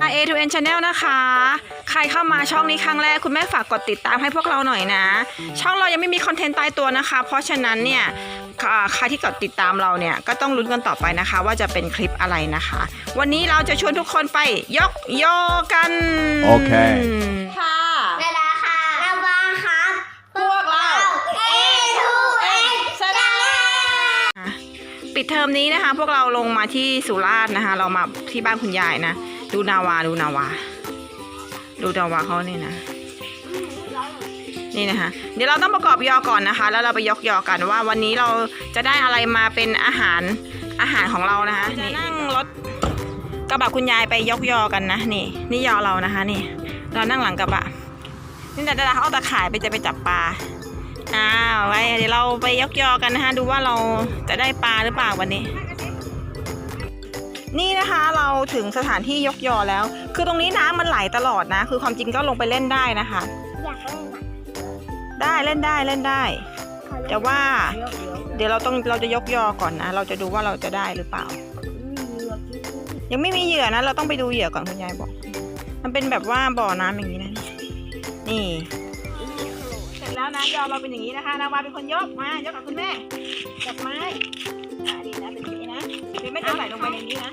A to N Channel นะคะ ใครเข้ามาช่องนี้ครั้งแรก คุณแม่ฝากกดติดตามให้พวกเราหน่อยนะ ช่องเรายังไม่มีคอนเทนต์ตายตัวนะคะ เพราะฉะนั้นเนี่ยอ่าใครที่กดติดตามเราเนี่ย ก็ต้องลุ้นกันต่อไปนะคะ ว่าจะเป็นคลิปอะไรนะคะ วันนี้เราจะชวนทุกคนไปยกโยกัน โอเค ค่ะนาดาค่ะระวังครับ พวกเราเอทูเอ็นชนะปิดเทอมนี้นะคะ พวกเราลงมาที่สุราษฎร์นะคะ เรามาที่บ้านคุณยายนะ ดูนาวาดูนาวา ดูนาวาเขานี่นะนี่นะคะเดี๋ยวเราต้องประกอบยอก่อนนะคะ แล้วเราไปยกยอกันว่าวันนี้เราจะได้อะไรมาเป็นอาหารอาหารของเรานะคะจะนั่งรถกระบะคุณยายไปยกยอกันนะนี่ นี่ยอเรานะคะ นี่ เรานั่งหลังกระบะนี่แต่ดาราเขาเอาตะข่ายไปจะไปจับปลาอ้าวไว้เดี๋ยวเราไปยกยอกันนะคะดูว่าเราจะได้ปลาหรือเปล่าวันนี้ นี่นะคะเราถึงสถานที่ยกยอแล้ว คือตรงนี้น้ำมันไหลตลอดนะ คือความจริงก็ลงไปเล่นได้นะคะ อยากเล่นอะได้เล่นได้เล่นได้ขอเล่นแต่ว่า เดี๋ยวเราต้องเราจะยกยอก่อนนะ เราจะดูว่าเราจะได้หรือเปล่า ยังไม่มีเหยื่อนะ เราต้องไปดูเหยื่อก่อนคุณยายบอก มันเป็นแบบว่าบ่อน้ำอย่างนี้นะ นี่ เสร็จแล้วนะยอเราเป็นอย่างนี้นะคะนาวาเป็นคนยกมายกกับคุณแม่จับไม้ ดี๋ยวแม่จะใส่ลงไปในนี้นะ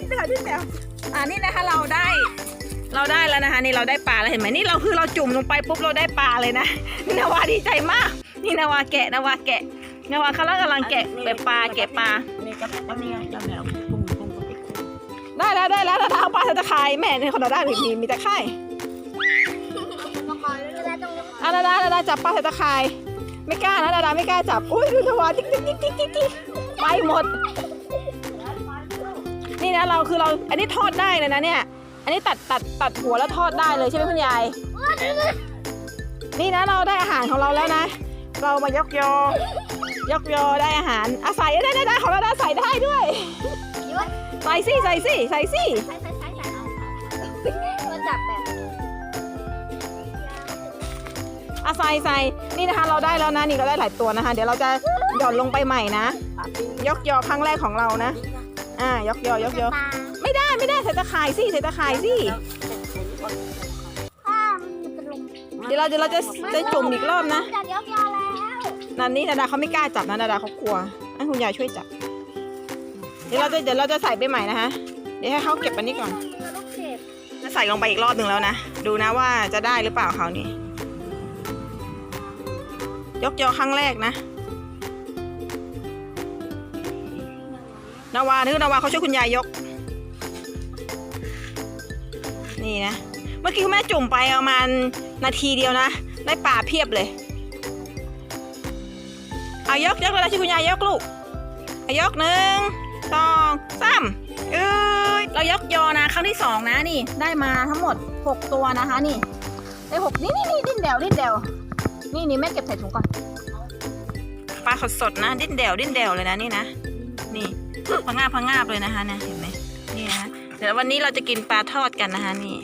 อุ้ยดิ้นเดียวดิ้นเดียวดิ้นเดียวอ่านี่นะคะเราได้ เราได้แล้วนะคะ นี่เราได้ปลาแล้วเห็นไหมนี่เราคือเราจุ่มลงไปปุ๊บเราได้ปลาเลยนะนี่นาวาดีใจมาก นี่นาวาแกะนาวาแกะนาวาเขากำลังแกะไปปลาแกะปลานี่ก็เป็นนี่จำแล้วกุ้งกุ้งก็ไปกุ้งได้แล้วได้แล้วแล้วเอาปลาใส่ตะไคร้แม่ในคนเราได้หรือมีมีตะไคร้มาคอยเวลาตรงนี้อะดาดาดาดาจับปลาใส่ตะไคร้ไม่กล้านะดาดาไม่กล้าจับ อุ้ยดูนาวาจิ๊กจิ๊กจิ๊กจิ๊กจิ๊กจิ๊กไปหมด นี่นะเราคือเราอันนี้ทอดได้เลยนะเนี่ย อันนี้ตัดตัดตัดหัวแล้วทอดได้เลยใช่ไหมคุณยาย นี่นะเราได้อาหารของเราแล้วนะ เรามายกยอยกยอได้อาหารอาศัยได้ได้ได้ของเราได้ใส่ได้ด้วยยุ้ยใส่สิใส่สิใส่สิใช้ใช้ใช้ใช้เอามาจับแบบอาศัยใส่นี่นะคะเราได้แล้วนะนี่เราได้หลายตัวนะคะ เดี๋ยวเราจะหย่อนลงไปใหม่นะ ยกยอครั้งแรกของเรานะ อ่ายกยอยกยอปลาไม่ได้ไม่ได้ใส่ตะข่ายสิใส่ตะข่ายสิข้ามันจะลงเดี๋ยวเราเดี๋ยวเราจะจะจุ่มอีกรอบนะจับยกยอแล้วนันนี่ดาดาเขาไม่กล้าจับนะดาดาเขากลัวให้คุณยายช่วยจับ เดี๋ยวเราจะเดี๋ยวเราจะใส่ไปใหม่นะคะเดี๋ยวให้เขาเก็บอันนี้ก่อนลูกเจ็บจะใส่ลงไปอีกรอบหนึ่งแล้วนะดูนะว่าจะได้หรือเปล่าเขาวนี่ยกยอครั้งแรกนะ นาวานึกนาวาเขาช่วยคุณยายยก นี่นะ เมื่อกี้คุณแม่จุ่มไปประมาณนาทีเดียวนะ ได้ปลาเพียบเลย เอายกยกเลยช่วยคุณยายยกลูกเอายกหนึ่งสองสามเอ้ยเรายกยอนะครั้งที่สองนะนี่ ได้มาทั้งหมดหกตัวนะคะนี่ ได้หกนี่นี่นี่ดิ้นเดวดิ้นเดวนี่นี่แม่เก็บใส่ถุงก่อนปลาสดสดๆนะ ดิ้นเดวดิ้นเดวเลยนะนี่นะ พังงาบพังงาบเลยนะคะเนี่ยเห็นไหมนี่นะเดี๋ยววันนี้เราจะกินปลาทอดกันนะคะนี่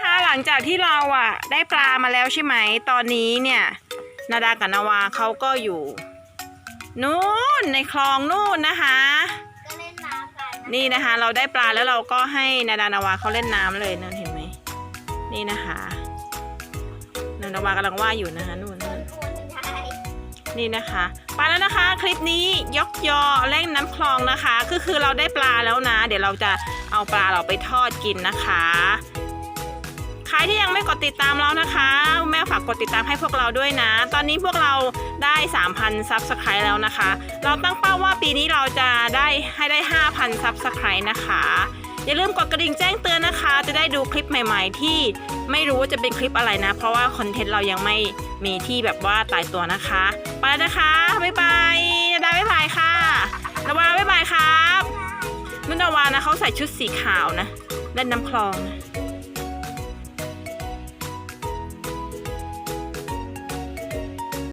ถ้าหลังจากที่เราอะ ได้ปลามาแล้วใช่ไหมตอนนี้เนี่ย นาดากับนาวาเขาก็อยู่นู่นในคลองนู่นนะคะ ก็เล่นน้ำกันนี่นะคะ เราได้ปลาแล้วเราก็ให้นาดานาวาเขาเล่นน้ำเลยนั่นเห็นไหมนี่นะคะ นานาวากำลังว่ายอยู่นะคะนู่นนู่นใช่นี่นะคะไปแล้วนะคะคลิปนี้ยกยอเล่นน้ำคลองนะคะคือคือเราได้ปลาแล้วนะ เดี๋ยวเราจะเอาปลาเราไปทอดกินนะคะใครที่ยังไม่กดติดตามเรานะคะ แม่ฝากกดติดตามให้พวกเราด้วยนะ ตอนนี้พวกเราได้ 3,000ซับสไครต์แล้วนะคะ เราตั้งเป้าว่าปีนี้เราจะได้ให้ได้ 5,000ซับสไครต์นะคะ อย่าลืมกดกระดิ่งแจ้งเตือนนะคะ จะได้ดูคลิปใหม่ ๆ ที่ไม่รู้ว่าจะเป็นคลิปอะไรนะ เพราะว่าคอนเทนต์เรายังไม่มีที่แบบว่าตายตัวนะคะ ไปแล้วนะคะ บ๊ายบายนาดาบ๊ายบายค่ะนาวาบ๊ายบายครับนุ่นนาวานะเขาใส่ชุดสีขาวนะเล่นน้ำคลองนะ